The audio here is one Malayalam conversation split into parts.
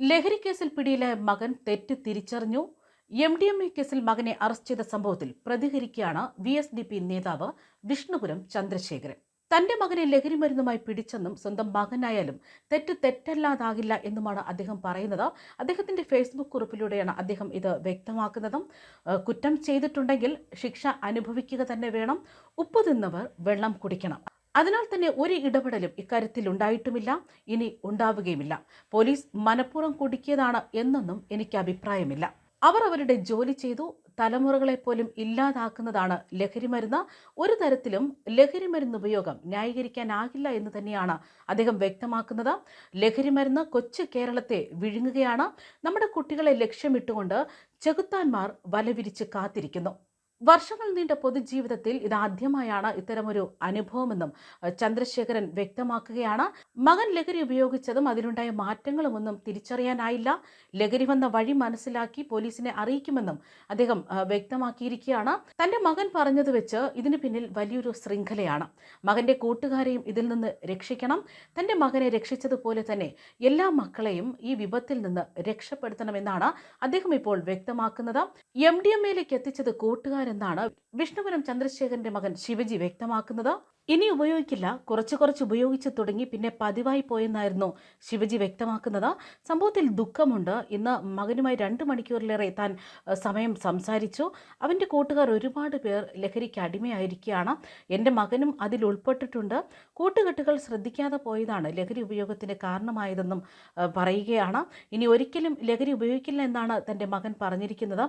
ലഹരിക്കേസിൽ പിടിയിലായ മകൻ തെറ്റ് തിരിച്ചറിഞ്ഞു. എം ഡി എം എ കേസിൽ മകനെ അറസ്റ്റ് ചെയ്ത സംഭവത്തിൽ പ്രതികരിക്കുകയാണ് വി എസ് ഡി പി നേതാവ് വിഷ്ണുപുരം ചന്ദ്രശേഖരൻ. തന്റെ മകനെ ലഹരി മരുന്നുമായി പിടിച്ചെന്നും സ്വന്തം മകനായാലും തെറ്റ് തെറ്റല്ലാതാകില്ല എന്നുമാണ് അദ്ദേഹം പറയുന്നത്. അദ്ദേഹത്തിന്റെ ഫേസ്ബുക്ക് കുറിപ്പിലൂടെയാണ് അദ്ദേഹം ഇത് വ്യക്തമാക്കുന്നതും. കുറ്റം ചെയ്തിട്ടുണ്ടെങ്കിൽ ശിക്ഷ അനുഭവിക്കുക തന്നെ വേണം. ഉപ്പ് തിന്നവർ വെള്ളം കുടിക്കണം. അതിനാൽ തന്നെ ഒരു ഇടപെടലും ഇക്കാര്യത്തിൽ ഉണ്ടായിട്ടുമില്ല ഇനി ഉണ്ടാവുകയുമില്ല. പോലീസ് മനഃപൂർവം കുടുക്കിയതാണ് എന്നൊന്നും എനിക്ക് അഭിപ്രായമില്ല. അവർ അവരുടെ ജോലി ചെയ്തു തലമുറകളെ പോലും ഇല്ലാതാക്കുന്നതാണ് ലഹരിമരുന്ന് ഒരു തരത്തിലും ലഹരിമരുന്ന് ഉപയോഗം ന്യായീകരിക്കാനാകില്ല എന്ന് തന്നെയാണ് അദ്ദേഹം വ്യക്തമാക്കുന്നത്. ലഹരിമരുന്ന് കൊച്ചു കേരളത്തെ വിഴുങ്ങുകയാണ്. നമ്മുടെ കുട്ടികളെ ലക്ഷ്യമിട്ടുകൊണ്ട് ചെകുത്താന്മാർ വലവിരിച്ച് കാത്തിരിക്കുന്നു. വർഷങ്ങൾ നീണ്ട പൊതുജീവിതത്തിൽ ഇതാദ്യമായാണ് ഇത്തരമൊരു അനുഭവമെന്നും ചന്ദ്രശേഖരൻ വ്യക്തമാക്കുകയാണ്. മകൻ ലഹരി ഉപയോഗിച്ചതും അതിലുണ്ടായ മാറ്റങ്ങളുമൊന്നും തിരിച്ചറിയാനായില്ല. ലഹരി വന്ന വഴി മനസ്സിലാക്കി പോലീസിനെ അറിയിക്കുമെന്നും അദ്ദേഹം വ്യക്തമാക്കിയിരിക്കുകയാണ്. തന്റെ മകൻ പറഞ്ഞത് വെച്ച് ഇതിന് പിന്നിൽ വലിയൊരു ശൃംഖലയാണ്. മകന്റെ കൂട്ടുകാരെയും ഇതിൽ നിന്ന് രക്ഷിക്കണം. തന്റെ മകനെ രക്ഷിച്ചതുപോലെ തന്നെ എല്ലാ മക്കളെയും ഈ വിപത്തിൽ നിന്ന് രക്ഷപ്പെടുത്തണമെന്നാണ് അദ്ദേഹം ഇപ്പോൾ വ്യക്തമാക്കുന്നത്. എം ഡി എം എയിലേക്ക് എത്തിച്ചത് കൂട്ടുകാരെന്നാണ് വിഷ്ണുപുരം ചന്ദ്രശേഖരന്റെ മകൻ ശിവജി വ്യക്തമാക്കുന്നത്. ഇനി ഉപയോഗിക്കില്ല. കുറച്ച് കുറച്ച് ഉപയോഗിച്ച് തുടങ്ങി പിന്നെ പതിവായി പോയെന്നായിരുന്നു ശിവജി വ്യക്തമാക്കുന്നത്. സംഭവത്തിൽ ദുഃഖമുണ്ട്. ഇന്ന് മകനുമായി രണ്ട് മണിക്കൂറിലേറെ താൻ സമയം സംസാരിച്ചു. അവന്റെ കൂട്ടുകാർ ഒരുപാട് പേർ ലഹരിക്ക് അടിമയായിരിക്കുകയാണ്. എന്റെ മകനും അതിൽ ഉൾപ്പെട്ടിട്ടുണ്ട്. കൂട്ടുകെട്ടുകൾ ശ്രദ്ധിക്കാതെ പോയതാണ് ലഹരി ഉപയോഗത്തിന് കാരണമായതെന്നും പറയുകയാണ്. ഇനി ഒരിക്കലും ലഹരി ഉപയോഗിക്കില്ല എന്നാണ് തന്റെ മകൻ പറഞ്ഞിരിക്കുന്നത്.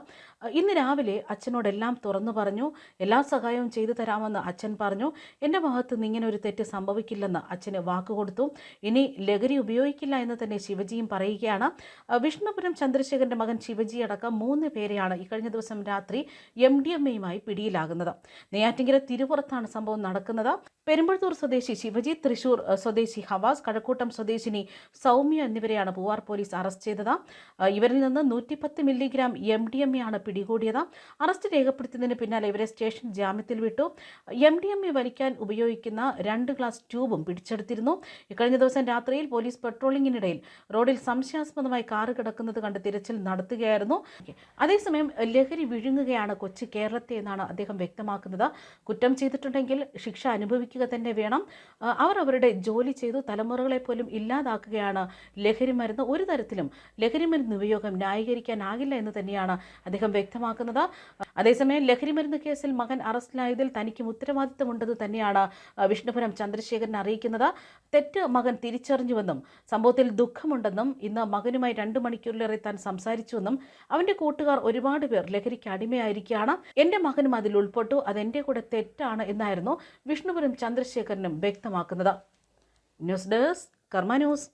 ഇന്ന് രാവിലെ അച്ഛനോടെല്ലാം തുറന്നു പറഞ്ഞു. എല്ലാ സഹായവും ചെയ്തു തരാമെന്ന് അച്ഛൻ പറഞ്ഞു. എന്റെ ഭാഗത്ത് നിന്ന് ഇങ്ങനെ ഒരു തെറ്റ് സംഭവിക്കില്ലെന്ന് അച്ഛന് വാക്കുകൊടുത്തു ഇനി ലഹരി ഉപയോഗിക്കില്ല എന്ന് തന്നെ ശിവജിയും പറയുകയാണ്. വിഷ്ണുപുരം ചന്ദ്രശേഖരന്റെ മകൻ ശിവജി അടക്കം മൂന്ന് പേരെയാണ് ഇക്കഴിഞ്ഞ ദിവസം രാത്രി എം ഡി എം എയുമായി പിടിയിലാകുന്നത്. നെയ്യാറ്റിങ്കര തിരുപുറത്താണ് സംഭവം നടക്കുന്നത്. പെരുമ്പഴത്തൂർ സ്വദേശി ശിവജി തൃശൂർ സ്വദേശി ഹവാസ് കഴക്കൂട്ടം സ്വദേശിനി സൗമ്യ എന്നിവരെയാണ് പൂവാർ പോലീസ് അറസ്റ്റ് ചെയ്തത്. ഇവരിൽ നിന്ന് നൂറ്റിപ്പത്ത് മില്ലിഗ്രാം എം ഡി എം എയാണ് പിടികൂടിയത്. അറസ്റ്റ് രേഖപ്പെടുത്തുന്നതിന് പിന്നാലെ ഇവരെ സ്റ്റേഷൻ ജാമ്യത്തിൽ വിട്ടു. എം ഡി എം എ വലിക്കാൻ ഉപയോഗിക്കുന്ന രണ്ട് ഗ്ലാസ് ട്യൂബും പിടിച്ചെടുത്തിരുന്നു. ഇക്കഴിഞ്ഞ ദിവസം രാത്രിയിൽ പോലീസ് പെട്രോളിംഗിനിടയിൽ റോഡിൽ സംശയാസ്പദമായി കാറ് കിടക്കുന്നത് കണ്ട് തിരച്ചിൽ നടത്തുകയായിരുന്നു. അതേസമയം ലഹരി വിഴുങ്ങുകയാണ് കൊച്ചു കേരളത്തെ എന്നാണ് അദ്ദേഹം വ്യക്തമാക്കുന്നത്. കുറ്റം ചെയ്തിട്ടുണ്ടെങ്കിൽ ശിക്ഷ അനുഭവിക്കുക തന്നെ വേണം. അവർ അവരുടെ ജോലി ചെയ്തു തലമുറകളെ പോലും ഇല്ലാതാക്കുകയാണ്. ലഹരി മരുന്ന് ഒരു തരത്തിലും ലഹരി മരുന്ന് ഉപയോഗം ന്യായീകരിക്കാനാകില്ല എന്ന് തന്നെയാണ് അദ്ദേഹം വ്യക്തമാക്കുന്നത്. അതേസമയം ലഹരി മരുന്ന് കേസിൽ മകൻ അറസ്റ്റിലായതിൽ തനിക്കും ഉത്തരവാദിത്തമുണ്ടെന്ന് തന്നെയാണ് വിഷ്ണുപുരം ചന്ദ്രശേഖരൻ അറിയിക്കുന്നത്. തെറ്റ് മകൻ തിരിച്ചറിഞ്ഞുവെന്നും സംഭവത്തിൽ ദുഃഖമുണ്ടെന്നും ഇന്ന് മകനുമായി രണ്ടു മണിക്കൂറിലേറെ താൻ സംസാരിച്ചുവെന്നും അവന്റെ കൂട്ടുകാർ ഒരുപാട് പേർ ലഹരിക്ക് അടിമയായിരിക്കുകയാണ്. എന്റെ മകനും അതിൽ ഉൾപ്പെട്ടു അതെന്റെ കൂടെ തെറ്റാണ് എന്നായിരുന്നു വിഷ്ണുപുരം ചന്ദ്രശേഖരനും വ്യക്തമാക്കുന്നത്. News desk Karma news.